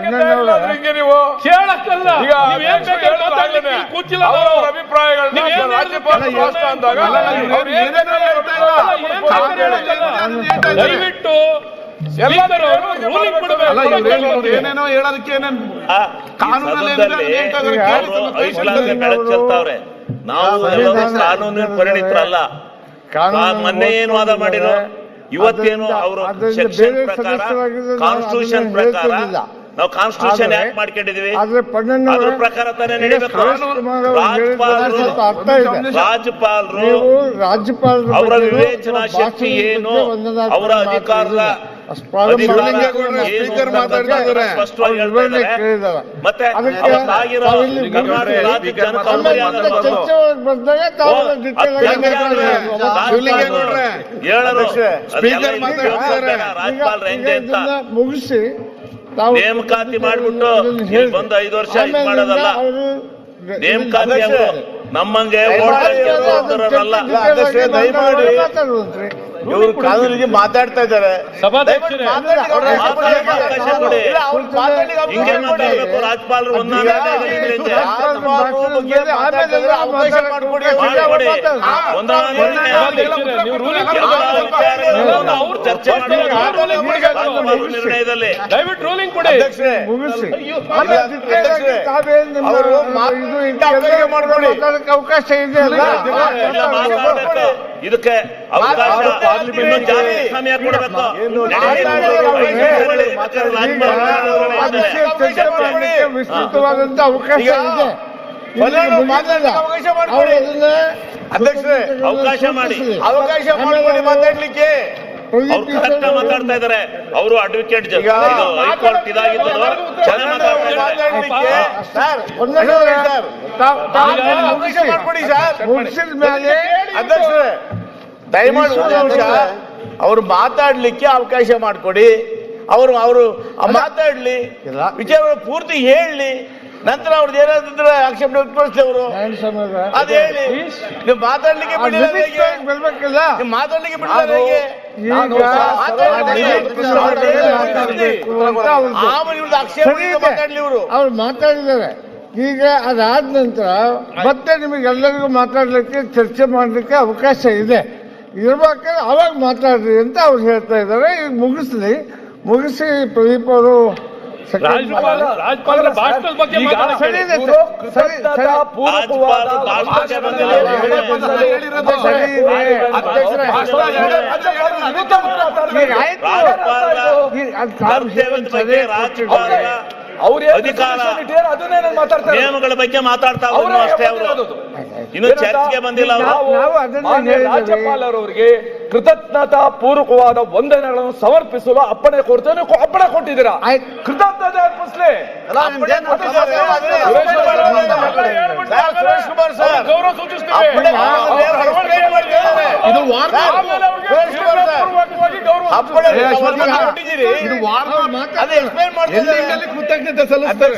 ನೀವು. ಕೇಳಕ್ಕಲ್ಲ. ಕೂತಿಲ್ಲ. ಅಭಿಪ್ರಾಯಗಳನ್ನ. ದಯವಿಟ್ಟು ಏನೇನೋ- ಹೇಳೋದಕ್ಕೆ ಕಾನೂನಲ್ಲಿ ನಾವು ಕಾನೂನಿನ ಪರಿಣಿತರಲ್ಲ. ಮೊನ್ನೆ ಏನು ವಾದ ಮಾಡಿರೋ ಇವತ್ತೇನು ಅವರು ಕಾನ್ಸ್ಟಿಟ್ಯೂಷನ್ ಪ್ರಕಾರ. ನಾವು ಕಾನ್ಸ್ಟಿಟ್ಯೂಷನ್ ಆಕ್ಟ್ ಯಾಕೆ ಮಾಡ್ಕೊಂಡಿದೀವಿ ಅದ್ರ ಪ್ರಕಾರ ತಾನೇ ನಡೀಬೇಕು. ರಾಜ್ಯಪಾಲರು ರಾಜ್ಯಪಾಲರು ರಾಜ್ಯಪಾಲರು ಅವರ ವಿವೇಚನಾ ಶಕ್ತಿ ಏನು? ಅವರ ಅಧಿಕಾರದ ಅಧಿಕಾರ. ಮತ್ತೆ. ರಾಜ್ಯಪಾಲರು ಅಂತ. ಮುಗಿಸಿ ನೇಮಕಾತಿ ಮಾಡ್ಬಿಟ್ಟು. ಬಂದು ಐದು ವರ್ಷ ಇದು ಮಾಡೋದಲ್ಲ. ನೇಮಕಾತಿ ನಮ್ಮಂಗೆ ಓಡಾಡಿ ಅಂತ ಅಧ್ಯಕ್ಷರೇ, ದಯಮಾಡಿ. ಇವರು ಕಾನೂನಿಗೆ ಮಾತಾಡ್ತಾ ಇದ್ದಾರೆ. ಚರ್ಚೆ ನಿರ್ಣಯದಲ್ಲಿ ದಯವಿಟ್ಟು ರೂಲಿಂಗ್ ಕೊಡಿ. ಅವಕಾಶ ಮಾಡ್ಕೊಡಿ. ಅವಕಾಶ ಇದೆ. ಇದಕ್ಕೆ ಅವಕಾಶ ವಿಸ್ತೃತವಾದಂತ ಅವಕಾಶ ಇದೆ. ಅಧ್ಯಕ್ಷರೇ, ಅವಕಾಶ ಮಾಡಿ. ಅವಕಾಶ ಮಾಡ್ಕೊಡಿ ಮಾತಾಡ್ಲಿಕ್ಕೆ. ಅವ್ರು ಮಾತಾಡ್ತಾ ಇದಾರೆ. ಅವರು ಅಡ್ವೊಕೇಟ್ ಹೈಕೋರ್ಟ್ ಇದಾಗಿದ್ದು ಅವಕಾಶ ಮಾಡ್ಕೊಡಿ ಸರ್ ಅಧ್ಯಕ್ಷರೇ ದಯಮಾಡಿ ನಿಮಿಷ. ಅವ್ರು ಮಾತಾಡ್ಲಿಕ್ಕೆ ಅವಕಾಶ ಮಾಡಿಕೊಡಿ. ಅವರು ಅವರು ಮಾತಾಡ್ಲಿ. ವಿಚಾರ ಪೂರ್ತಿ ಹೇಳಿ. ನಂತರ ಅವ್ರದ್ದು ಏನಾದ್ರೆ ಆಕ್ಷೇಪಣೆ ವ್ಯಕ್ತಪಡಿಸ್ಲಿ ಅವರು. ಅದ್ ಹೇಳಿ. ನೀವು ಮಾತಾಡ್ಲಿಕ್ಕೆ ಆ ಬಿಡಿಲ್ಲ limit ಹೇಗೆ? ಒಳಗೆ ಬರ್ಬೇಕಲ್ಲ. ನೀವು ಮಾತಾಡ್ಲಿಕ್ಕೆ ಬಿಡಲಿಲ್ಲ. ಮಾತಾಡ್ಲಿ ಇವರು. ಅವ್ರು ಮಾತಾಡಿದ್ದಾರೆ. ಈಗ ಅದಾದ ನಂತರ ಮತ್ತೆ ನಿಮಗೆಲ್ಲರಿಗೂ ಮಾತಾಡ್ಲಿಕ್ಕೆ ಚರ್ಚೆ ಮಾಡಲಿಕ್ಕೆ ಅವಕಾಶ ಇದೆ. ಇರ್ಬೇಕಾದ್ರೆ ಅವಾಗ ಮಾತಾಡ್ರಿ ಅಂತ ಅವ್ರು ಹೇಳ್ತಾ ಇದ್ದಾರೆ. ಈಗ ಮುಗಿಸ್ಲಿ. ಮುಗಿಸಿ ಪ್ರದೀಪ್ ಅವರು ರಾಜ್ಯಪಾಲ ರಾಜ್ಯಪಾಲರ ಭಾಷಣದ ಬಗ್ಗೆ ಸರಿ ಮಾತಾಡಿ. ಅಧ್ಯಕ್ಷರೇ. ರಾಜ್ಯಪಾಲರ ಅಧಿಕಾರ ಬಗ್ಗೆ ರಾಜ್ಯಪಾಲರ ನಿಯಮಗಳ ಬಗ್ಗೆ ಮಾತಾಡ್ತಾ ಅಷ್ಟೇ ಅವರು. ಇನ್ನು ಚರ್ಚೆಗೆ ಬಂದಿಲ್ಲ ಅದನ್ನ. ರಾಜ್ಯಪಾಲರವರಿಗೆ ಕೃತಜ್ಞತಾ ಪೂರ್ವಕವಾದ ವಂದನೆಗಳನ್ನು ಸಮರ್ಪಿಸಲು ಅಪ್ಪಣೆ ಕೊಡ್ತೇನೆ ಅಪ್ಪಣೆ ಕೊಟ್ಟಿದ್ದೀರಾ? ಕೃತಜ್ಞತೆ ಅರ್ಪಿಸ್ಲಿ ಸುರೇಶ್ ಕುಮಾರ್ ಸರ್. ಗೌರವ ಸೂಚಿಸ್ತೇವೆ ಕೃತಜ್ಞತೆ ಸಲ್ಲಿಸ್ತಾರೆ.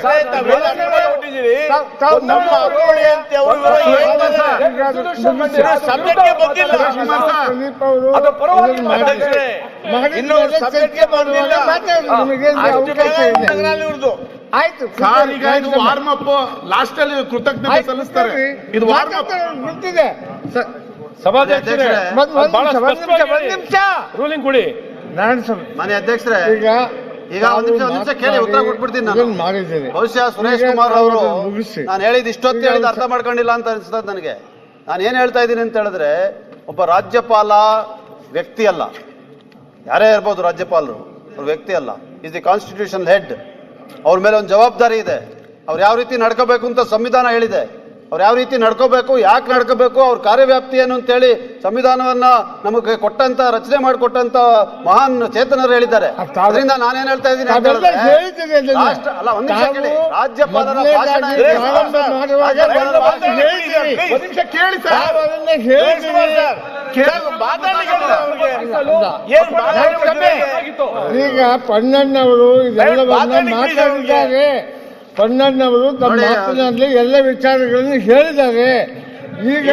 ಆಯ್ತು ಸರ್ ಈಗ ಇದು ವಾರ್ಮ್ ಅಪ್ ಲಾಸ್ಟ್ ಅಲ್ಲಿ ಕೃತಜ್ಞತೆ ಸಲ್ಲಿಸ್ತಾರೆ. ಇದು ವಾರ್ಮ್ ಅಪ್ ಗುರ್ತಿದೆ ಗೊತ್ತಿದೆ ಸಭಾಧ್ಯಕ್ಷರೇ ನಿಮಿಷ. ರೂಲಿಂಗ್ ಕೊಡಿ. ನಾರಾಯಣ ಸ್ವಾಮಿ ಮಾನ್ಯ ಅಧ್ಯಕ್ಷರೇ ಈಗ ಈಗ ಒಂದ್ ನಿಮಿಷ ಒಂದ್ ನಿಮಿಷ ಕೇಳಿ ಉತ್ತರ ಕೊಟ್ಬಿಡ್ತೀನಿ ನಾನು. ಬಹುಶಃ ಸುರೇಶ್ ಕುಮಾರ್ ಅವರು ಮುಗಿಸಿ. ನಾನು ಹೇಳಿದ ಇಷ್ಟೊತ್ತು ಹೇಳಿದ ಅರ್ಥ ಮಾಡ್ಕೊಂಡಿಲ್ಲ ಅಂತ ಅನಿಸ್ತದೆ ನನಗೆ. ನಾನು ಏನ್ ಹೇಳ್ತಾ ಇದ್ದೀನಿ ಅಂತ ಹೇಳಿದ್ರೆ ಒಬ್ಬ ರಾಜ್ಯಪಾಲ ವ್ಯಕ್ತಿ ಅಲ್ಲ. ಯಾರೇ ಇರ್ಬೋದು ರಾಜ್ಯಪಾಲರು ಅವ್ರ ವ್ಯಕ್ತಿ ಅಲ್ಲ. ಇಸ್ ದಿ ಕಾನ್ಸ್ಟಿಟ್ಯೂಷನ್ ಹೆಡ್ ಅವ್ರ ಮೇಲೆ ಒಂದು ಜವಾಬ್ದಾರಿ ಇದೆ. ಅವ್ರು ಯಾವ ರೀತಿ ನಡ್ಕೋಬೇಕು ಅಂತ ಸಂವಿಧಾನ ಹೇಳಿದೆ. ಅವ್ರು ಯಾವ ರೀತಿ ನಡ್ಕೋಬೇಕು ಯಾಕೆ ನಡ್ಕೋಬೇಕು ಅವ್ರ ಕಾರ್ಯವ್ಯಾಪ್ತಿ ಏನು ಅಂತೇಳಿ ಸಂವಿಧಾನವನ್ನ ನಮಗೆ ಕೊಟ್ಟಂತ ರಚನೆ ಮಾಡಿಕೊಟ್ಟಂತ ಮಹಾನ್ ಚೇತನರು ಹೇಳಿದ್ದಾರೆ. ಅದರಿಂದ ನಾನೇನ್ ಹೇಳ್ತಾ ಇದ್ದೀನಿ ಅಲ್ಲ ಒಂದ್ ನಿಮಿಷ ಕೇಳಿ. ರಾಜ್ಯಪಾಲರ? ಈಗ ಪಣ್ಣಣ್ಣವರು ಇದೆಲ್ಲವನ್ನ ಮಾತಾಡಿದ್ದಾರೆ. ಪಣ್ಣಣ್ಣವರು ತಮ್ಮ ಮಾತಿನಲ್ಲಿ ಎಲ್ಲ ವಿಚಾರಗಳನ್ನು ಹೇಳಿದ್ದಾರೆ. ಈಗ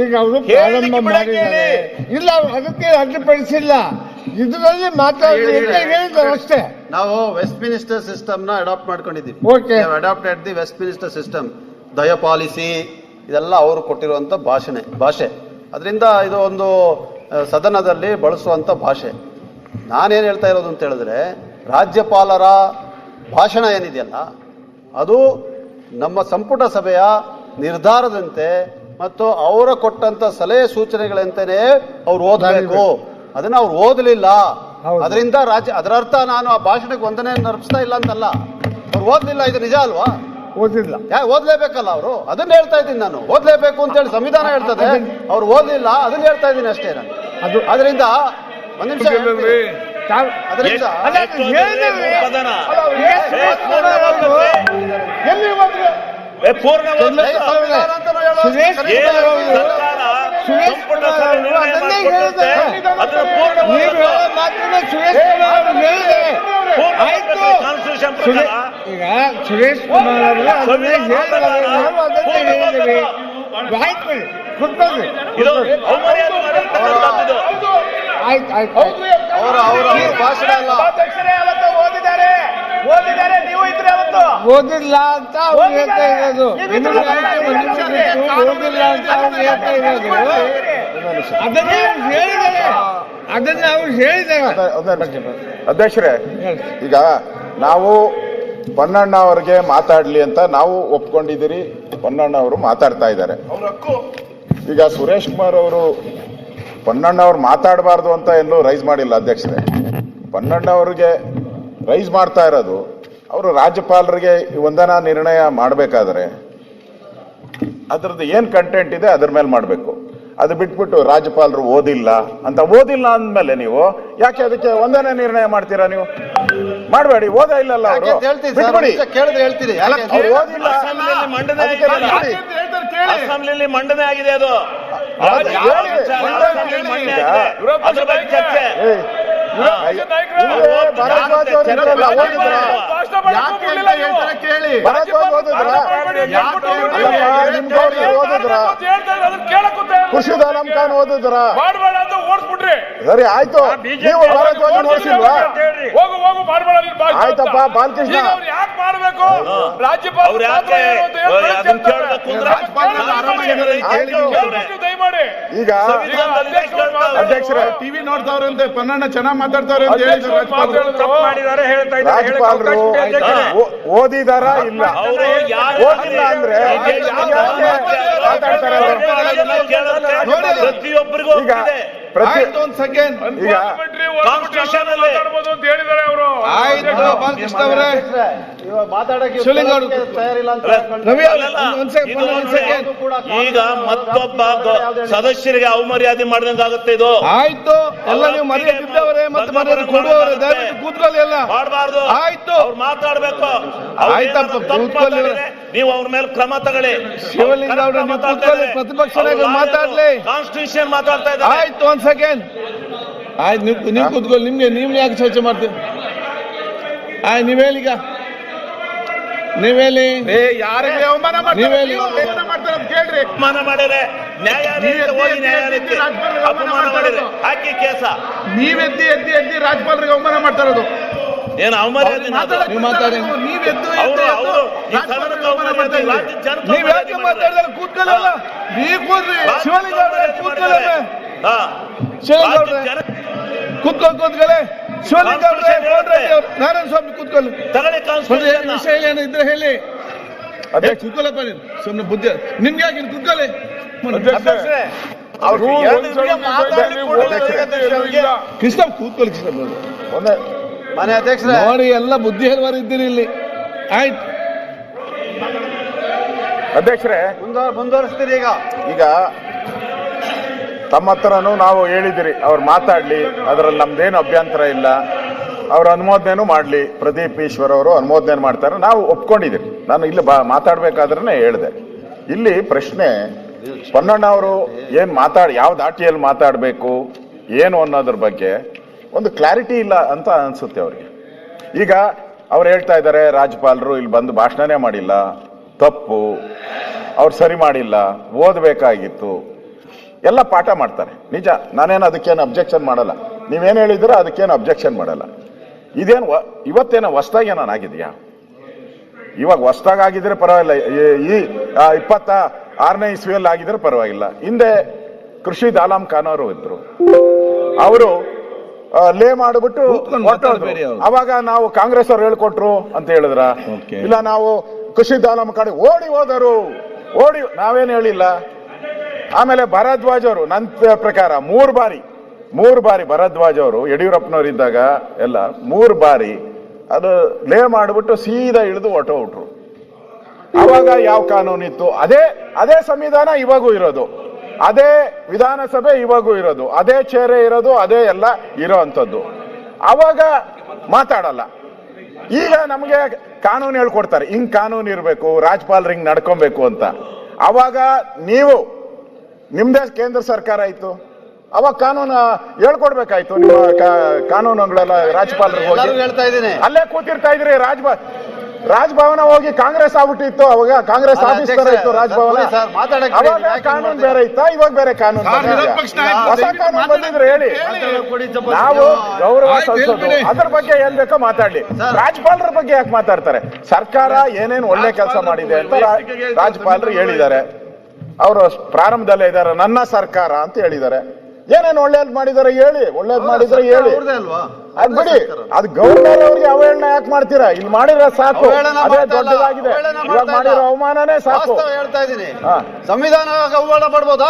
ಈಗ- ಅವರು ಪ್ರಾರಂಭ ಮಾಡಿದ್ದಾರೆ. ಇಲ್ಲ ಅದಕ್ಕೆ ಅಡ್ಡಿಪಡಿಸಿಲ್ಲ. ಇದರಲ್ಲಿ ಮಾತಾಡಿ ಅಂತ ಹೇಳಿದ್ದಾರೆ ಅಷ್ಟೇ. ನಾವು ವೆಸ್ಟ್ ಮಿನಿಸ್ಟರ್ ಸಿಸ್ಟಮ್ನ ಅಡಾಪ್ಟ್ ಮಾಡ್ಕೊಂಡಿದ್ದೀವಿ. Adapt adapted the Westminster system ದಯ ಪಾಲಿಸಿ ಇದೆಲ್ಲ ಅವರು ಕೊಟ್ಟಿರುವಂತ ಭಾಷಣೆ ಭಾಷೆ. ಅದರಿಂದ ಇದು ಒಂದು ಸದನದಲ್ಲಿ ಬಳಸುವಂತ ಭಾಷೆ. ನಾನೇನು ಹೇಳ್ತಾ ಇರೋದು ಅಂತ ಹೇಳಿದ್ರೆ ರಾಜ್ಯಪಾಲರ ಭಾಷಣ ಏನಿದೆಯಲ್ಲ ಅದು ನಮ್ಮ ಸಂಪುಟ ಸಭೆಯ ನಿರ್ಧಾರದಂತೆ ಮತ್ತು ಅವರ ಕೊಟ್ಟಂತ ಸಲಹೆ ಸೂಚನೆಗಳಂತೆಯೇ ಅವ್ರು ಓದಬೇಕು. ಅದನ್ನ ಅವ್ರು ಓದಲಿಲ್ಲ. ಅದರಿಂದ ರಾಜ್ಯ ಅದರರ್ಥ ನಾನು ಆ ಭಾಷಣಕ್ಕೆ ವಂದನೆ ನರ್ಪಿಸ್ತಾ ಇಲ್ಲ ಅಂತಲ್ಲ. ಅವ್ರು ಓದ್ಲಿಲ್ಲ ಇದು ನಿಜ ಅಲ್ವಾ? ಓದಲಿಲ್ಲ. ಯಾ ಓದ್ಲೇಬೇಕಲ್ಲ ಅವರು? ಅದನ್ನ ಹೇಳ್ತಾ ಇದ್ದೀನಿ ನಾನು. ಓದ್ಲೇಬೇಕು ಅಂತ ಹೇಳಿ ಸಂವಿಧಾನ ಹೇಳ್ತದೆ. ಅವ್ರು ಓದ್ಲಿಲ್ಲ ಅದನ್ನ ಹೇಳ್ತಾ ಇದ್ದೀನಿ ಅಷ್ಟೇ ನಾನು. ಅದು ಅದರಿಂದ ಒಂದ್ ನಿಮಿಷ ಈಗ ಸುರೇಶ್ ಕುಮಾರ್ ಅವರು ಹೇಳಿದ್ದೀವಿ ಆಯ್ತು. ಕೂತ್ಕೊಳ್ಳಿ. ಆಯ್ತು ಆಯ್ತು ಓದಿದ್ದಾರೆ. ಓದಿದ್ದಾರೆ ನೀವು ಇದ್ರೆ ಅವತ್ತು. ಓದಿಲ್ಲ ಅಂತ ಅವ್ರು ಹೇಳ್ತಾ ಇರೋದು. ಆಯ್ತು, ಓದಿಲ್ಲ ಅಂತ ಅವ್ರು ಹೇಳ್ತಾ ಇರೋದು. ಅದನ್ನ ಅವ್ರು ಹೇಳಿದ್ದಾರೆ. ಅದನ್ನ ಅವ್ರು ಹೇಳಿದ್ದಾರೆ. ಅಧ್ಯಕ್ಷರೇ ಈಗ ನಾವು ಪೊನ್ನಣ್ಣ ಅವ್ರಿಗೆ ಮಾತಾಡ್ಲಿ ಅಂತ ನಾವು ಒಪ್ಕೊಂಡಿದ್ದೀರಿ. ಪೊನ್ನಣ್ಣ ಅವರು ಮಾತಾಡ್ತಾ ಇದ್ದಾರೆ. ಈಗ ಸುರೇಶ್ ಕುಮಾರ್ ಅವರು ಪೊನ್ನಣ್ಣ ಅವ್ರು ಮಾತಾಡಬಾರ್ದು ಅಂತ ಎಲ್ಲೂ ರೈಸ್ ಮಾಡಿಲ್ಲ ಅಧ್ಯಕ್ಷರೇ. ಪೊನ್ನಣ್ಣ ಅವರಿಗೆ ರೈಸ್ ಮಾಡ್ತಾ ಇರೋದು, ಅವರು ರಾಜ್ಯಪಾಲರಿಗೆ ವಂದನಾ ನಿರ್ಣಯ ಮಾಡಬೇಕಾದ್ರೆ ಅದರದ್ದು ಏನು ಕಂಟೆಂಟ್ ಇದೆ ಅದ್ರ ಮೇಲೆ ಮಾಡಬೇಕು. ಅದು ಬಿಟ್ಬಿಟ್ಟು ರಾಜ್ಯಪಾಲರು ಓದಿಲ್ಲ ಅಂತ ಓದಿಲ್ಲ ಅಂದ್ಮೇಲೆ ನೀವು ಯಾಕೆ ಅದಕ್ಕೆ ಒಂದನೇ ನಿರ್ಣಯ ಮಾಡ್ತೀರಾ ನೀವು? ಮಾಡಬೇಡಿ ಓದ ಇಲ್ಲಲ್ಲ ಅಸೆಂಬ್ಲಿಯಲ್ಲಿ ಮಂಡನೆ ಆಗಿದೆ. ಬಿಟ್ಬಿಡಿ. ಮಂಡನೆ ಆಗಿದೆ ಅದು. ಕೇಳಿ. ಖುಷಿದಾನಂ ಖಾನ್ ಓದಿದ್ರಾ ಮಾಡಬೇಡ ಅಂತ ಓಡಿಸ್ಬಿಟ್ರಿ. ಸರಿ ಆಯ್ತು ನೀವು ನೋಡಿಸಿಲ್ವಾ ಹೋಗು ಹೋಗು ಮಾಡಬೇಡ ನೀನ್ ಭಾಷಣ ಆಯ್ತಪ್ಪ, ಬಾಲಕೃಷ್ಣ. ಈಗ ಅವ್ರು ಯಾಕೆ ಮಾಡ್ಬೇಕು ರಾಜ್ಯಪಾಲ ಅವ್ರು ಯಾಕೆ ಅದನ್ನ ಕೇಳ್ಬೇಕು ಅಂದ್ರೆ ರಾಜ್ಯಪಾಲರು ಆರಾಮಾಗಿದ್ದಾರೆ, ಕೇಳಿ ಆಯ್ತು. ದಯಮಾಡಿ ಈಗ ಸಂವಿಧಾನದಲ್ಲಿ ಕೇಳ್ತಾರೆ. ಅಧ್ಯಕ್ಷರೇ ಟಿವಿ ನೋಡ್ತಾವ್ರಂತೆ ಪನ್ನಣ್ಣ ಚೆನ್ನಾಗಿ ಮಾತಾಡ್ತಾವ್ರೆ ಅಂತ ಹೇಳಿದ್ರು ರಾಜ್ಯಪಾಲರು ಓದಿದಾರ ಹೇಳ್ತಾ ರಾಜ್ಯಪಾಲರು ಓದಿದಾರ ಓದಿದಾರಾ ಇಲ್ಲ ಓದಿಲ್ಲ ಅಂದ್ರೆ ಯಾಕೆ ಮಾತಾಡ್ತಾರೆ? ಪ್ರತಿಯೊಬ್ಬರಿಗೂ ಈಗ ಪ್ರತಿ ಅಂತ ಹೇಳಿದ್ದಾರೆ ಅವರು. ಆಯ್ತು ಬಾಲಕೃಷ್ಣ. ಈಗ ಮತ್ತೊಬ್ಬ ಸದಸ್ಯರಿಗೆ ಅವಮರ್ಯಾದೆ ಮಾಡಿದಂಗಾಗುತ್ತೆ ಇದು. ಆಯ್ತು ಎಲ್ಲ ನೀವು ಮರ್ಯಾದೆ ಇದ್ದವರೇ ಮತ್ತೆ ಮರ್ಯಾದೆ ಕೊಡುವವರೇ? ದಯವಿಟ್ಟು ಕೂತ್ಕೊಳ್ಳಿ ಎಲ್ಲ. ಮಾಡಬಾರ್ದು. ಆಯ್ತು. ಅವ್ರು ಮಾತಾಡ್ಬೇಕು. ಆಯ್ತಪ್ಪ, ಕೂತ್ಕೊಳ್ಳಿ. ನೀವು ಅವ್ರ ಮೇಲೆ ಕ್ರಮ ತಗೊಳ್ಳಿ. ಶಿವಲಿಂಗ ಅವರ ಪ್ರತಿಪಕ್ಷ ನಾಯಕರು ಮಾತಾಡ್ಲಿ. ಕಾನ್ಸ್ಟಿಟ್ಯೂಷನ್ ಮಾತಾಡ್ತಾ ಇದ್ದಾರೆ? ಆಯ್ತು ಒಂದ್ ಸೆಕೆಂಡ್ ಆಯ್ತು ನೀವು ನೀವು ಕೂತ್ಕೊಳ್ಳಿ ನಿಮ್ಗೆ ನೀವು ಯಾಕೆ ಚರ್ಚೆ ಮಾಡ್ತೀರಿ? ಆಯ್ ನೀವ್ ಹೇಳಿ ಈಗ. ನೀವ್ ಹೇಳಿ. ಯಾರಿಗೆ ಅವಮಾನ ನೀವ್ ಹೇಳಿ. ಕೇಳ್ರಿ. ಅಪಮಾನ ಮಾಡಿದ್ರೆ ಹಾಕಿ ಕೇಸ. ನೀವ್ ಎದ್ದಿ ಎದ್ದಿ ಎದ್ದಿ ರಾಜ್ಯಪಾಲರಿಗೆ ಅವಮಾನ ಮಾಡ್ತಾ ಇರೋದು. ಏನು ಅವಮಾನ ನೀವು ಮಾತಾಡಿ. ನೀವ್ ಎದ್ದು ಅವಮಾನ ಅವಮಾನ ನೀವ್ ಯಾಕೆ ಅವಮಾನ ಮಾತಾಡಿದ್ರೆ ಕೂತ್ಕೊಳ್ಳಲ್ಲ. ನೀವ್ ಕೂರ್ರಿ ಶಿವಲಿಂಗ ಕೂತ್ಕೊಳ್ಳಲ್ಲ ಹಾ. ಶಿವಲಿಂಗ ಜನ- ಕೂತ್ಕೊಳ್ಳಿ. ಶಿವಲಿಂಗ ನಾರಾಯಣ ಸ್ವಾಮಿ ಕೂತ್ಕೊಳ್ಳಿ. ವಿಷಯ ಏನು ಇದ್ರೆ ಹೇಳಿ. ಅದೇ ಕೂತ್ಕೊಳ್ಳಪ್ಪ ನೀನು. ಸುಮ್ಮನೆ ಬುದ್ಧಿ ನಿಮ್ಗೆ ಯಾಕೆ ಕೂತ್ಕೊಳ್ಳಿ? ಅವ್ರು ಕೃಷ್ಣ ಕೂತ್ಕೊಳ್ಳಿ ಕೃಷ್ಣ ಮನೆ ಅಧ್ಯಕ್ಷರೇ. ನೋಡಿ ಎಲ್ಲ ಬುದ್ಧಿ ಹೇಳುವರು ಇದ್ದೀರಿ ಇಲ್ಲಿ. ಆಯ್ತು. ಅಧ್ಯಕ್ಷರೇ ಮುಂದುವ- ಮುಂದುವರಿಸ್ತೀರಿ ಈಗ. ಈಗ ತಮ್ಮ ಹತ್ರನೂ ನಾವು ಹೇಳಿದಿರಿ, ಅವ್ರು ಮಾತಾಡಲಿ, ಅದರಲ್ಲಿ ನಮ್ದೇನು ಅಭ್ಯಂತರ ಇಲ್ಲ. ಅವ್ರ ಅನುಮೋದನೆನೂ ಮಾಡಲಿ, ಪ್ರದೀಪ್ ಈಶ್ವರ್ ಅವರು ಅನುಮೋದನೆ ಮಾಡ್ತಾರೆ, ನಾವು ಒಪ್ಕೊಂಡಿದ್ದೀರಿ ನಾನು ಇಲ್ಲಿ ಬಾ ಮಾತಾಡಬೇಕಾದ್ರೆ ಹೇಳಿದೆ. ಇಲ್ಲಿ ಪ್ರಶ್ನೆ, ಪೊನ್ನಣ್ಣ ಅವರು ಏನು ಮಾತಾಡಿ, ಯಾವ ದಾಟಿಯಲ್ಲಿ ಮಾತಾಡಬೇಕು, ಏನು ಅನ್ನೋದ್ರ ಬಗ್ಗೆ ಒಂದು ಕ್ಲಾರಿಟಿ ಇಲ್ಲ ಅಂತ ಅನಿಸುತ್ತೆ ಅವ್ರಿಗೆ. ಈಗ ಅವ್ರು ಹೇಳ್ತಾ ಇದ್ದಾರೆ, ರಾಜ್ಯಪಾಲರು ಇಲ್ಲಿ ಬಂದು ಭಾಷಣನೇ ಮಾಡಿಲ್ಲ, ತಪ್ಪು, ಅವ್ರು ಸರಿ ಮಾಡಿಲ್ಲ, ಓದಬೇಕಾಗಿತ್ತು. ಎಲ್ಲ ಪಾಠ ಮಾಡ್ತಾರೆ. ನಿಜ ನಾನೇನು ಅದಕ್ಕೇನು ಅಬ್ಜೆಕ್ಷನ್ ಮಾಡಲ್ಲ. ನೀವೇನು ಹೇಳಿದ್ರೋ ಅದಕ್ಕೇನು ಅಬ್ಜೆಕ್ಷನ್ ಮಾಡಲ್ಲ. ಇದೇನು ಇವತ್ತೇನೋ ಹೊಸ್ದಾಗಿ ಏನಾನ ಆಗಿದೆಯಾ? ಇವಾಗ ಹೊಸ್ದಾಗಿ ಆಗಿದ್ರೆ ಪರವಾಗಿಲ್ಲ. ಈ- ಇಪ್ಪತ್ತ ಆರನೇ ಇಸ್ವಿಯಲ್ಲಿ ಆಗಿದ್ರೆ ಪರವಾಗಿಲ್ಲ. ಹಿಂದೆ ಕೃಷಿ ದಾಲಾಮ್ ಖಾನ್ ಅವರು ಇದ್ರು. ಅವರು ಲೇ ಮಾಡಿಬಿಟ್ಟು. ಅವಾಗ ನಾವು ಕಾಂಗ್ರೆಸ್ ಅವ್ರು ಹೇಳ್ಕೊಟ್ರು ಅಂತ ಹೇಳಿದ್ರ. ಇಲ್ಲ ನಾವು ಕೃಷಿ ದಾಲಾಮ್ ಕಡೆ ಓಡಿ ಹೋದರು. ಓಡಿ ನಾವೇನು ಹೇಳಿಲ್ಲ? ಆಮೇಲೆ ಭರದ್ವಾಜ್ ಅವರು ನನ್ನ ಪ್ರಕಾರ ಮೂರು ಬಾರಿ ಮೂರು ಬಾರಿ ಭರದ್ವಾಜ್ ಅವರು ಯಡಿಯೂರಪ್ಪನವ್ರು ಇದ್ದಾಗ ಎಲ್ಲ ಮೂರು ಬಾರಿ ಅದು ಲೇ ಮಾಡಿಬಿಟ್ಟು ಸೀದಾ ಇಳಿದು ಹೊಟ್ಟೋಗ್ಬಿಟ್ರು ಅವಾಗ ಯಾವ ಕಾನೂನು ಇತ್ತು ಅದೇ ಅದೇ ಸಂವಿಧಾನ ಇವಾಗೂ ಇರೋದು. ಅದೇ ವಿಧಾನಸಭೆ ಇವಾಗೂ ಇರೋದು. ಅದೇ ಚೇರೆ ಇರೋದು, ಅದೇ ಎಲ್ಲ ಇರೋ ಅಂಥದ್ದು. ಅವಾಗ ಮಾತಾಡಲ್ಲ. ಈಗ ನಮಗೆ ಕಾನೂನು ಹೇಳ್ಕೊಡ್ತಾರೆ. ಹಿಂಗ್ ಕಾನೂನು ಇರಬೇಕು, ರಾಜ್ಪಾಲ್ ನಡ್ಕೊಬೇಕು ಅಂತ. ಅವಾಗ ನೀವು ನಿಮ್ದೇ ಕೇಂದ್ರ ಸರ್ಕಾರ ಇತ್ತು ಅವಾಗ ಕಾನೂನು ಹೇಳ್ಕೊಡ್ಬೇಕಾಯ್ತು ನಿಮ್ಮ ಕಾನೂನುಗಳೆಲ್ಲ ರಾಜ್ಯಪಾಲರು ಹೋಗಿ. ಅಲ್ಲೇ ಕೂತಿರ್ತಾ ಇದ್ರಿ ರಾಜ್ಭ ರಾಜ್ಭವನ ಹೋಗಿ ಕಾಂಗ್ರೆಸ್ ಆಗ್ಬಿಟ್ಟಿತ್ತು ಅವಾಗ ಕಾಂಗ್ರೆಸ್ ಆಫೀಸ್ ತರ ಇತ್ತು ರಾಜ್ಭವನ. ಕಾನೂನು ಬೇರೆ ಇತ್ತಾ? ಇವಾಗ ಬೇರೆ ಕಾನೂನು ಹೊಸ ಕಾನೂನು ಬಂದಿದ್ರೆ ಹೇಳಿ. ನಾವು ಗೌರವ ಆಯ್ತು, ಸಲ್ಲಿಸೋದು. ಅದ್ರ ಬಗ್ಗೆ ಏನ್ ಬೇಕೋ ಮಾತಾಡ್ಲಿ. ರಾಜ್ಯಪಾಲರ ಬಗ್ಗೆ ಯಾಕೆ ಮಾತಾಡ್ತಾರೆ? ಸರ್ಕಾರ ಏನೇನ್ ಒಳ್ಳೆ ಕೆಲಸ ಮಾಡಿದೆ ಅಂತ ರಾಜ್ಯಪಾಲರು ರಾಜ್ಪಾಲರು ಹೇಳಿದ್ದಾರೆ. ಅವರು ಪ್ರಾರಂಭದಲ್ಲೇ ಇದ್ದಾರೆ ನನ್ನ ಸರ್ಕಾರ ಅಂತ ಹೇಳಿದ್ದಾರೆ. ಏನೇನ್ ಒಳ್ಳೇದ್ ಮಾಡಿದಾರೆ ಹೇಳಿ ಒಳ್ಳೇದ್ ಮಾಡಿದ್ರೆ ಹೇಳಿ. ಅದ್ ಬಿಡಿ ಅದ್ ಗೌರ್ನರ್ ಅವ್ರಿಗೆ ಅವಹೇಳನ ಯಾಕೆ ಮಾಡ್ತೀರಾ? ಇಲ್ಲಿ ಮಾಡಿರೋ ಸಾಕು. ಅವಹೇಳನ ಅದೇ ದೊಡ್ಡದಾಗಿದೆ. ಅವಹೇಳನ ಇವಾಗ ಮಾಡಿರೋ ಅವಮಾನನೇ ಸಾಕು. ಹೇಳ್ತಾ ಇದೀನಿ. ಸಂವಿಧಾನ ಅವಮಾನ ಮಾಡ್ಬೋದಾ.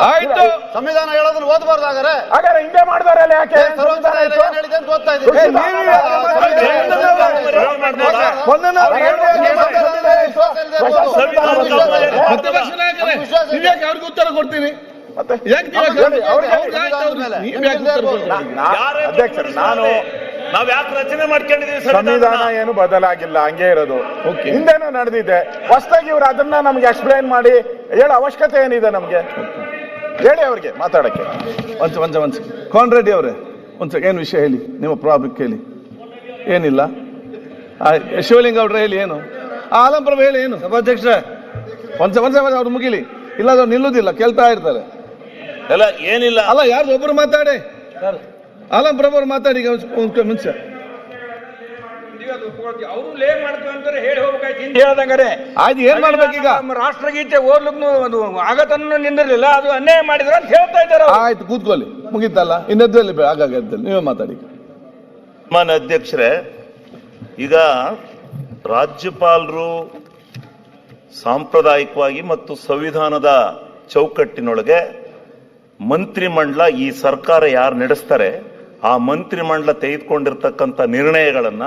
ಸಂವಿಧಾನ ಹೇಳೋದನ್ನ ಓದಬಾರ್ದು ಹಾಗಾದ್ರೆ ಹಾಗಾದ್ರೆ ಹಿಂದೆ ಮಾಡಿದಾರೆ ಯಾಕೆ? ಏನ್ ಹೇಳಿದೆ ಅಂತ ಓದ್ತಾ ಇದ್ದೀನಿ. ಯಾಕೆ ಯಾಕೆ ಅವ್ರಿಗೆ ಉತ್ತರ ಕೊಡ್ತೀನಿ? ಅಧ್ಯಕ್ಷರು ನಾನು ನಾವ್ ಯಾಕೆ ರಚನೆ ಮಾಡ್ಕೊಂಡಿದೀವಿ ಸಂವಿಧಾನ ಸಂವಿಧಾನ ಏನು ಬದಲಾಗಿಲ್ಲ ಹಂಗೆ ಇರೋದು. ಹಿಂದೆನೂ ನಡೆದಿದೆ. ಹೊಸದಾಗಿ ಇವ್ರು ಅದನ್ನ ನಮ್ಗೆ ಎಕ್ಸ್ಪ್ಲೈನ್ ಮಾಡಿ ಹೇಳೋ ಅವಶ್ಯಕತೆ ಏನಿದೆ ನಮ್ಗೆ? ಹೇಳಿ ಅವ್ರಿಗೆ ಮಾತಾಡಕ್ಕೆ. ಒಂಚ ಒಂದ್ ಒಂದ್ ಕೋನ್ ರೆಡ್ಡಿ ಅವರೇ ಒಂದ್ ಏನು ಏನ್ ವಿಷಯ ಹೇಳಿ? ನಿಮ್ಮ ಪ್ರಾಬ್ಲಮ್ ಕೇಳಿ. ಏನಿಲ್ಲ? ಆ, ಶಿವಲಿಂಗ ಅವ್ರೆ ಹೇಳಿ ಏನು? ಆಲಂಪ್ರಭ ಆಲಂಪ್ರಭು ಹೇಳಿ ಏನು? ಸಭಾಧ್ಯಕ್ಷ ಒಂದ್ಸ ಒಂದ್ಸ ಅವ್ರು ಮುಗಿಲಿ. ಇಲ್ಲ ಅವ್ರು ನಿಲ್ಲುದಿಲ್ಲ ಕೇಳ್ತಾ ಇರ್ತಾರೆ. ಎಲ್ಲ ಏನಿಲ್ಲ. ಅಲ್ಲ ಯಾರು ಒಬ್ರು ಮಾತಾಡಿ? ಆಲಂ ಪ್ರಭು ಅವ್ರು ಮಾತಾಡಿ ಈಗ ಅದು ಏನ್ ಮಾಡ್ಬೇಕೀಗ? ನಮ್ಮ ರಾಷ್ಟ್ರಗೀತೆ ಓದ್ಲಿಕ್ನು ಅದು ಆಗತನ ನಿಂದಿರಲಿಲ್ಲ ಅದು ಅನ್ಯಾಯ ಮಾಡಿದ್ರು ಅಂತ ಹೇಳ್ತಾ ಇದ್ದಾರೆ ಅವ್ರು. ಆಯ್ತು ಕೂತ್ಕೊಳ್ಳಿ. ಮುಗೀತಲ್ಲ ಇನ್ನದ್ದಲ್ಲಿ ಆಗಾಗ ನೀವೇ ಮಾತಾಡಿ. ಮಾನ್ಯ ಅಧ್ಯಕ್ಷರೇ ಈಗ ರಾಜ್ಯಪಾಲರು ಸಾಂಪ್ರದಾಯಿಕವಾಗಿ ಮತ್ತು ಸಂವಿಧಾನದ ಚೌಕಟ್ಟಿನೊಳಗೆ ಮಂತ್ರಿಮಂಡಲ ಈ ಸರ್ಕಾರ ಯಾರು ನಡೆಸ್ತಾರೆ ಆ ಮಂತ್ರಿಮಂಡಲ ತೆಗೆದುಕೊಂಡಿರ್ತಕ್ಕಂಥ ನಿರ್ಣಯಗಳನ್ನ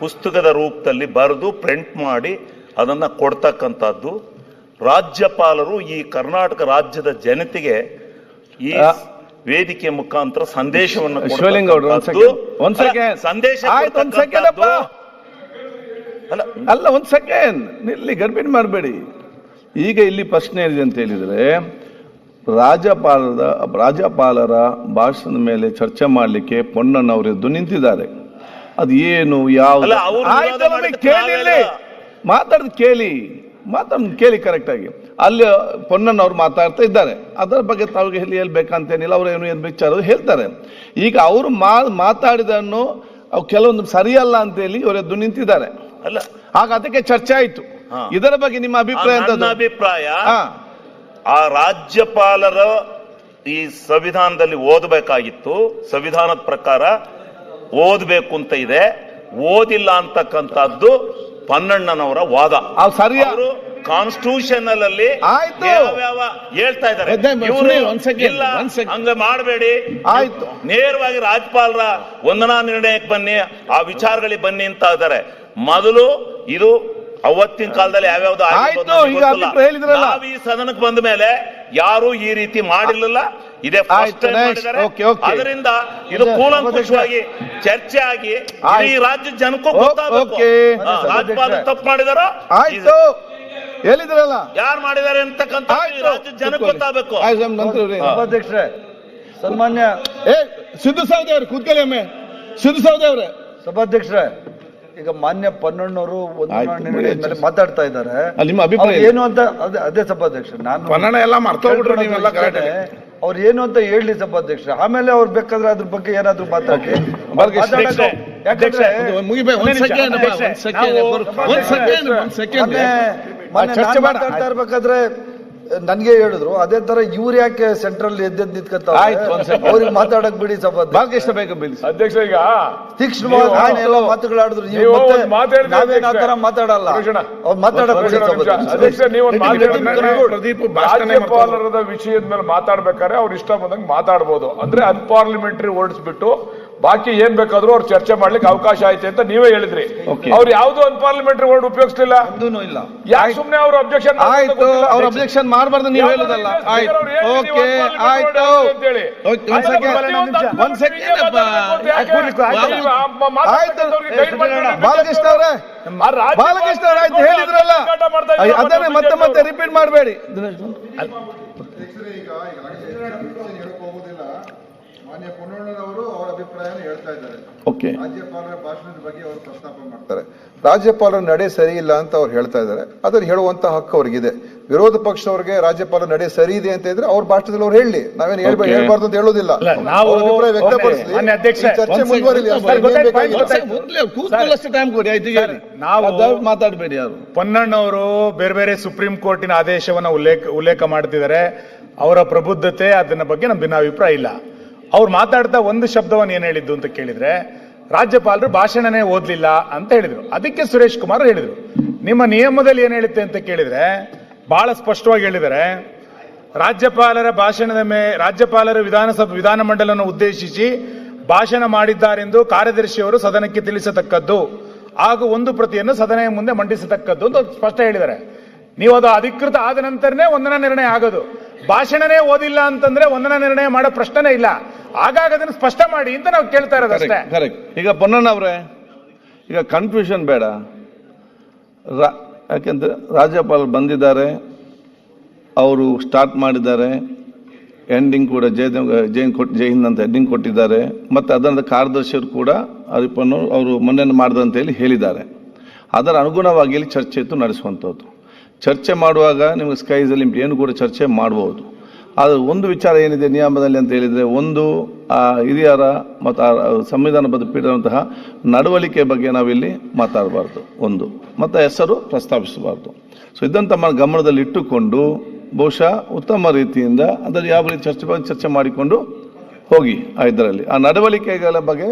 ಪುಸ್ತಕದ ರೂಪದಲ್ಲಿ ಬರೆದು ಪ್ರಿಂಟ್ ಮಾಡಿ ಅದನ್ನ ಕೊಡ್ತಕ್ಕಂಥದ್ದು. ರಾಜ್ಯಪಾಲರು ಈ ಕರ್ನಾಟಕ ರಾಜ್ಯದ ಜನತೆಗೆ ಈ ವೇದಿಕೆ ಮುಖಾಂತರ ಸಂದೇಶವನ್ನು ಸಂದೇಶ ಅಲ್ಲ ಒಂದ್ ಸೆಕೆಂಡ್ ಇಲ್ಲಿ ಗರ್ಭಿಣಿ ಮಾಡಬೇಡಿ. ಈಗ ಇಲ್ಲಿ ಪ್ರಶ್ನೆ ಇದೆ ಅಂತ ಹೇಳಿದ್ರೆ ರಾಜ್ಯಪಾಲರ ರಾಜ್ಯಪಾಲರ ಭಾಷಣದ ಮೇಲೆ ಚರ್ಚೆ ಮಾಡಲಿಕ್ಕೆ ಎದ್ದು ನಿಂತಿದ್ದಾರೆ. ಅದು ಏನು ಯಾವ ಮಾತಾಡೋದು ಕೇಳಿ. ಮಾತಾಡ್ ಕೇಳಿ ಕರೆಕ್ಟ್ ಆಗಿ. ಅಲ್ಲಿ ಪೊನ್ನಣ್ಣವ್ರು ಮಾತಾಡ್ತಾ ಇದ್ದಾರೆ. ಅದರ ಬಗ್ಗೆ ತಾವಿಗೆ ಹೇಳಿ ಹೇಳ್ಬೇಕಂತೇನಿಲ್ಲ ಅವ್ರು ಏನು ಏನು ವಿಚಾರ ಹೇಳ್ತಾರೆ. ಈಗ ಅವರು ಮಾ ಮಾತಾಡಿದನ್ನು ಅವು ಕೆಲವೊಂದು ಸರಿಯಲ್ಲ ಅಂತ ಹೇಳಿ ಇವರು ಎದ್ದು ನಿಂತಿದ್ದಾರೆ. ಅಲ್ಲ. ಆಗ ಅದಕ್ಕೆ ಚರ್ಚೆ ಆಯ್ತು. ಇದರ ಬಗ್ಗೆ ನಿಮ್ಮ ಅಭಿಪ್ರಾಯ? ಅಭಿಪ್ರಾಯ ಹಾ. ಆ ರಾಜ್ಯಪಾಲರ ಈ ಸಂವಿಧಾನದಲ್ಲಿ ಓದಬೇಕಾಗಿತ್ತು. ಸಂವಿಧಾನದ ಪ್ರಕಾರ ಓದಬೇಕು ಅಂತ ಇದೆ. ಓದಿಲ್ಲ ಅಂತಕ್ಕಂಥದ್ದು ಪನ್ನಣ್ಣನವರ ವಾದ. ಸರಿಯಾರು ಕಾನ್ಸ್ಟಿಟ್ಯೂಷನಲ್ ಅಲ್ಲಿ ಹೇಳ್ತಾ ಇದ್ದಾರೆ. ಹಂಗ ಮಾಡಬೇಡಿ. ಆಯ್ತು. ನೇರವಾಗಿ ರಾಜ್ಯಪಾಲರ ವಂದನಾ ನಿರ್ಣಯಕ್ಕೆ ಬನ್ನಿ ಆ ವಿಚಾರಗಳಿಗೆ ಬನ್ನಿ ಅಂತ ಇದ್ದಾರೆ. ಮೊದಲು ಇದು ಅವತ್ತಿನ ಕಾಲದಲ್ಲಿ ಯಾವ್ಯಾವ್ದು ಆಯ್ತು, ಈಗ ಗೊತ್ತಿಲ್ಲ. ಅಭಿಪ್ರಾಯ ಹೇಳಿದ್ರಲ್ಲ. ನಾವು ಈ ಸದನಕ್ಕೆ ಬಂದ ಮೇಲೆ ಯಾರು ಈ ರೀತಿ ಮಾಡಿರ್ಲಿಲ್ಲ. ಇದೇ. ಅದರಿಂದ ಇದು ಕೂಲಂಕುಷವಾಗಿ ಚರ್ಚೆ ಆಗಿ ಈ. ರಾಜ್ಯ ಜನಕ್ಕೂ ಗೊತ್ತಾಗಬೇಕು. ರಾಜ್ಯಪಾಲ ತಪ್ಪು ಮಾಡಿದಾರೋ? ಆಯ್ತು. ಹೇಳಿದ್ರಲ್ಲ. ಯಾರು ಮಾಡಿದ್ದಾರೆ ಅಂತಕ್ಕಂಥ ಈ ರಾಜ್ಯ ಜನಕ್ಕೆ ಗೊತ್ತಾಗಬೇಕು. ಉಪಾಧ್ಯಕ್ಷರೇ ಸನ್ಮಾನ್ಯ ಏ ಸಿದ್ದು ಸೌದೆ ಅವ್ರೆ ಕೂತ್ಕೊಳ್ಳಿ ಅಮ್ಮೆ ಸಿದ್ದು ಸೌದೆ ಅವ್ರೆ. ಸಭಾಧ್ಯಕ್ಷರೇ ಈಗ ಮಾನ್ಯ ಪನ್ನಣ್ಣವರು ಒಂದು ಮಾತಾಡ್ತಾ ಇದ್ದಾರೆ. ನಿಮ್ಮ ಅಭಿಪ್ರಾಯ ಏನು? ಅಂತ ಅದೇ ಅದೇ ಸಭಾಧ್ಯಕ್ಷ ನಾನು ಪನ್ನಣ್ಣ ಎಲ್ಲ. ಅವ್ರು ಏನು ಅಂತ ಹೇಳಿ ಸಭಾಧ್ಯಕ್ಷ ಆಮೇಲೆ ಅವ್ರು ಬೇಕಾದ್ರೆ ಅದ್ರ ಬಗ್ಗೆ ಏನಾದ್ರು ಮಾತಾಡಿ. ಬಾಲಕೃಷ್ಣ, ಮಾತಾಡೋದು- ಯಾಕಂದ್ರೆ ಸೆಕೆಂಡ್ ಒಂದ್ ಸೆಕೆಂಡ್ ಒಂದ್ ಸೆಕೆಂಡ್ ಒಂದ್ ಸೆಕೆಂಡ್. ಮೊನ್ನೆ ಮೊನ್ನೆ ಚರ್ಚೆ ನಾನ್ ಬೇಡ. ಮಾತಾಡ್ತಾ ಇರ್ಬೇಕಾದ್ರೆ ನನ್ಗೆ ಹೇಳಿದ್ರು ಅದೇ ತರ ಇವ್ರು ಯಾಕೆ ಸೆಂಟ್ರಲ್ ಎದ್ದೆದ್ ನಿಂತ್ಕೊತ ಆಯ್ತು, ಒಂದ್ second. ಅವ್ರಿಗೆ ಮಾತಾಡಕ್ ಬಿಡಿ ಸಭಾಧ್ಯಕ್ಷ ಬಾಲಕೃಷ್ಣ ಬೇಗ ಬಿಡಿ ಅಧ್ಯಕ್ಷ ಈಗ ತೀಕ್ಷ್ಣವಾಗಿ ನಾನೆಲ್ಲ ಮಾತುಗಳಾಡಿದ್ರು ನೀವು ನಾವೇನ್ ಆ ತರ ಮಾತಾಡಲ್ಲ. ಅವ್ರು ಮಾತಾಡಕ್ ಬಿಡಿ ಅಧ್ಯಕ್ಷ ನೀವು ಒಂದು ಮಾತು ಪ್ರದೀಪ್ ರಾಜ್ಯಪಾಲರದ ವಿಷಯದ ಮೇಲೆ ಮಾತಾಡ್ಬೇಕಾದ್ರೆ ಅವ್ರು ಇಷ್ಟ ಬಂದಂಗೆ ಮಾತಾಡ್ಬೋದು. ಅಂದ್ರೆ ಅನ್ಪಾರ್ಲಿಮೆಂಟರಿ ವರ್ಡ್ಸ್ ಬಿಟ್ಟು ಬಾಕಿ ಏನ್ ಬೇಕಾದ್ರೂ ಅವ್ರು ಚರ್ಚೆ ಮಾಡ್ಲಿಕ್ಕೆ ಅವಕಾಶ ಐತೆ ಅಂತ ನೀವೇ ಹೇಳಿದ್ರಿ. ಅವ್ರು ಯಾವ್ದು ಪಾರ್ಲಿಮೆಂಟ್ರಿ ವರ್ಡ್ ಉಪಯೋಗಿಸ್ಲಿಲ್ಲ. ಇಲ್ಲ. ಯಾಕೆ ಸುಮ್ನೆ ಅವ್ರು ಅಬ್ಜೆಕ್ಷನ್ ಆಯ್ತು. ಅವ್ರ ಅಬ್ಜೆಕ್ಷನ್ ಮಾಡಬಾರ್ದು ನೀವು ಹೇಳೋದಲ್ಲ. ಆಯ್ತು. ಓಕೆ ಆಯ್ತು. ಒಂದ್ ಸೆಕೆಂಡ್ ಒಂದ್ ಸೆಕೆಂಡ್ ಬಾಲಕೃಷ್ಣ ಅವರೇ. ಬಾಲಕೃಷ್ಣ ಅವ್ರ ಆಯ್ತು ಹೇಳಿದ್ರಲ್ಲ. ಅದನ್ನೇ ಮತ್ತೆ ಮತ್ತೆ ರಿಪೀಟ್ ಮಾಡಬೇಡಿ. ಮಾನ್ಯ ಅವರ ಅಭಿಪ್ರಾಯನ ಹೇಳ್ತಾ ಇದ್ದಾರೆ. ಓಕೆ ರಾಜ್ಯಪಾಲರ ಭಾಷಣದ ಬಗ್ಗೆ ಅವರು ಪ್ರಸ್ತಾಪ ಮಾಡ್ತಾರೆ. ರಾಜ್ಯಪಾಲರ ನಡೆ ಸರಿ ಇಲ್ಲ ಅಂತ ಅವ್ರು ಹೇಳ್ತಾ ಇದ್ದಾರೆ. ಅದನ್ನ ಹೇಳುವಂತ ಹಕ್ಕು ಅವ್ರಿಗಿದೆ. ವಿರೋಧ ಪಕ್ಷದವ್ರಿಗೆ ರಾಜ್ಯಪಾಲರ ನಡೆ ಸರಿ ಇದೆ ಅಂತ ಇದ್ರೆ ಅವ್ರ ಭಾಷಣದಲ್ಲಿ ಅವ್ರು ಹೇಳಿ. ನಾವೇನು ಹೇಳ್ಬೇಕು. ಹೇಳ್ಬಾರ್ದು ಅಂತ ಹೇಳೋದಿಲ್ಲ ನಾವು- ಅವ್ರ ಅಭಿಪ್ರಾಯ ಈ ಚರ್ಚೆ ಮುಂದುವರಿಲಿ. ನಾವು- ಮಾತಾಡಬೇಡಿ ಯಾರು. ಪೊನ್ನಣ್ಣವರು ಬೇರೆ ಬೇರೆ ಸುಪ್ರೀಂ ಕೋರ್ಟಿನ ಆದೇಶವನ್ನ ಉಲ್ಲೇಖ ಉಲ್ಲೇಖ ಮಾಡ್ತಿದ್ದಾರೆ. ಅವರ ಪ್ರಬುದ್ಧತೆ ಅದನ್ನ ಬಗ್ಗೆ ನಮ್ ಭಿನ್ನಾಭಿಪ್ರಾಯ ಇಲ್ಲ. ಅವ್ರು ಮಾತಾಡ್ತಾ ಒಂದು ಶಬ್ದವನ್ನು ಏನು ಹೇಳಿದ್ದು ಅಂತ ಕೇಳಿದ್ರೆ, ರಾಜ್ಯಪಾಲರು ಭಾಷಣನೇ ಓದಲಿಲ್ಲ ಅಂತ ಹೇಳಿದರು. ಅದಕ್ಕೆ ಸುರೇಶ್ ಕುಮಾರ್ ಹೇಳಿದರು. ನಿಮ್ಮ ನಿಯಮದಲ್ಲಿ ಏನು ಹೇಳುತ್ತೆ ಅಂತ ಕೇಳಿದ್ರೆ, ಬಹಳ ಸ್ಪಷ್ಟವಾಗಿ ಹೇಳಿದರೆ ರಾಜ್ಯಪಾಲರ ಭಾಷಣದ ಮೇ, ರಾಜ್ಯಪಾಲರು ವಿಧಾನಸಭೆ ವಿಧಾನಮಂಡಲವನ್ನು ಉದ್ದೇಶಿಸಿ ಭಾಷಣ ಮಾಡಿದ್ದಾರೆಂದು ಕಾರ್ಯದರ್ಶಿಯವರು ಸದನಕ್ಕೆ ತಿಳಿಸತಕ್ಕದ್ದು ಹಾಗೂ ಒಂದು ಪ್ರತಿಯನ್ನು ಸದನ ಮುಂದೆ ಮಂಡಿಸತಕ್ಕದ್ದು ಅಂತ ಸ್ಪಷ್ಟ ಹೇಳಿದ್ದಾರೆ. ನೀವು ಅದು ಅಧಿಕೃತ ಆದ ನಂತರನೇ ವಂದನಾ ನಿರ್ಣಯ ಆಗೋದು. ಭಾಷಣನೇ ಓದಿಲ್ಲ ಅಂತಂದ್ರೆ ವಂದನಾ ನಿರ್ಣಯ ಮಾಡೋ ಪ್ರಶ್ನೆನೇ ಇಲ್ಲ. ಆಗಾಗ ಅದನ್ನು ಸ್ಪಷ್ಟ ಮಾಡಿ ಅಂತ ನಾವು ಕೇಳ್ತಾ ಇರೋದು ಅಷ್ಟೇ. ಕರೆಕ್ಟ್ ಈಗ ಅವರೇ ಈಗ ಕನ್ಫ್ಯೂಷನ್ ಬೇಡ. ಯಾಕೆಂದ್ರೆ ರಾಜ್ಯಪಾಲರು ಬಂದಿದ್ದಾರೆ ಅವರು ಸ್ಟಾರ್ಟ್ ಮಾಡಿದ್ದಾರೆ ಎಂಡಿಂಗ್ ಕೂಡ ಜೈ ಜೈನ್ ಕೊಟ್ಟು ಜೈ ಹಿಂದ್ ಅಂತ ಎಂಡಿಂಗ್ ಕೊಟ್ಟಿದ್ದಾರೆ ಮತ್ತು ಅದರ ಕಾರ್ಯದರ್ಶಿಯವರು ಕೂಡ ಅರಿಪನ್ನು ಅವರು ಮೊನ್ನೆ ಮಾಡಿದಂತ ಹೇಳಿ ಹೇಳಿದ್ದಾರೆ. ಅದರ ಅನುಗುಣವಾಗಿ ಇಲ್ಲಿ ಚರ್ಚೆ ಇತ್ತು ನಡೆಸುವಂಥದ್ದು ಚರ್ಚೆ ಮಾಡುವಾಗ ನಿಮಗೆ ಸ್ಕೈಸ್ ಅಲ್ಲಿ ಏನು ಕೂಡ ಚರ್ಚೆ ಮಾಡ್ಬೋದು. ಆದರೆ ಒಂದು ವಿಚಾರ ಏನಿದೆ ನಿಯಮದಲ್ಲಿ ಅಂತ ಹೇಳಿದರೆ, ಒಂದು, ಆ, ಹಿರಿಯರ ಮತ್ತು ಆ ಸಂವಿಧಾನಬದ್ಧ ಪೀಠದಂತಹ ನಡವಳಿಕೆ ಬಗ್ಗೆ ನಾವಿಲ್ಲಿ ಮಾತಾಡಬಾರ್ದು. ಒಂದು ಮತ್ತು ಹೆಸರು ಪ್ರಸ್ತಾಪಿಸಬಾರ್ದು. ಸೊ ಇದನ್ನು ತಮ್ಮ ಗಮನದಲ್ಲಿ ಇಟ್ಟುಕೊಂಡು, ಬಹುಶಃ ಉತ್ತಮ ರೀತಿಯಿಂದ ಅದರಲ್ಲಿ ಯಾವ ರೀತಿ ಚರ್ಚೆ ಚರ್ಚೆ ಮಾಡಿಕೊಂಡು ಹೋಗಿ ಇದರಲ್ಲಿ. ಆ ನಡವಳಿಕೆಗಳ ಬಗ್ಗೆ